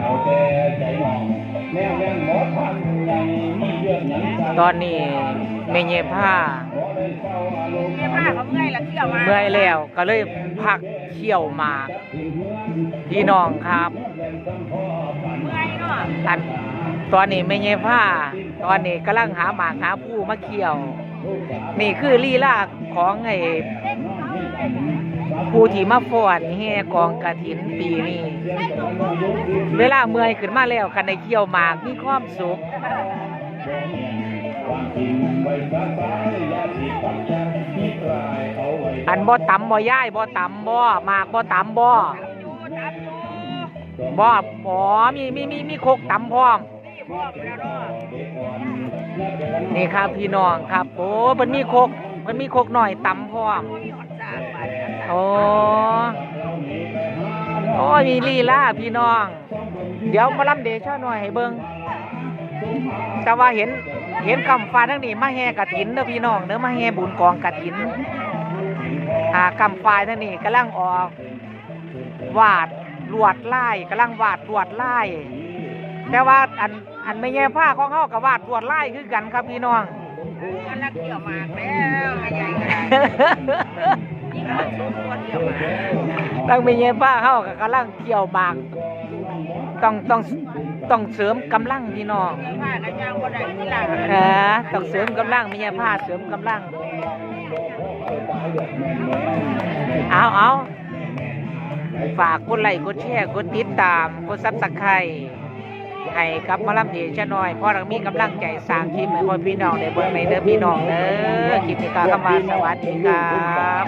เอาแต่ใจมองแนวแม่งหมอทันไงมีเลือดหนังสั่นตอนนี้แม่เย็บผ้าขอได้เศร้าอารมณ์เมื่อผ้าเขาเมื่อยแล้วเที่ยวมาเมื่อยแล้วก็เลยพักเขี่ยวหมากพี่น้องครับเมื่อยเนาะอันตอนนี้ไม่เย็บผ้า ตอนนี้กำลังหาหมากหาผู้มาเขี่ยว นี่คือลีลาของไอ้ ผู้ที่มาฟอนแห่กองกระถินปีนี้ เวลาเมื่อยขึ้นมาแล้วคันได้เขี่ยวหมากมีความสุขความจริงไว้ซะสายยาสีปักอันบ่ตำบ่ย่ายบ่ตำบ่หมากบ่ตำบ่บ่อ๋อมีมีมีมีโคกตำพร้อมนี่ครับพี่น้องครับโอ้มันมีโคก มันมีโคกหน่อยตำพร้อมอดสากบาทโอ้โอ้มีลีลาพี่น้อง เดี๋ยวมาลำเดชะหน่อยให้เบิ่งแต่ว่าเห็นเห็นกำฟ้าทั้งนี้มาแห่กระถินเด้อพี่น้องเด้อมาแห่บุญกองกระถินหากำฟ้าทั้งนี้กำลังออก วาดลวดลายกำลังวาดลวดลายแต่ว่าอันอันไม่แย่ผ้าของเขากับวาดลวดลายคือกันครับพี่น้อง มันนักเที่ยวมากแล้วใหญ่ๆกันยิ่งคนสูงคนเที่ยวมากตั้งไม่แย่ผ้าเขากับกำลังเกี่ยวหมากต้องต้องต้องเสริมกำลังพี่น้องผ้ากระจางบ่ได้ที่หลังเออต้องเสริมกำลังไม่แย่ผ้าเสริมกำลังเอาเอาฝากกดไลค์กดแชร์กดติดตามกดซับสไครต์ ให้กับมาลำเดชะน้อยเพราะเรามีกำลังใจสร้างคลิปให้พ่อพี่น้องในเบอร์ในเด้อพี่น้องเด้อคลิปนี้ก็คำว่าสวัสดีครับ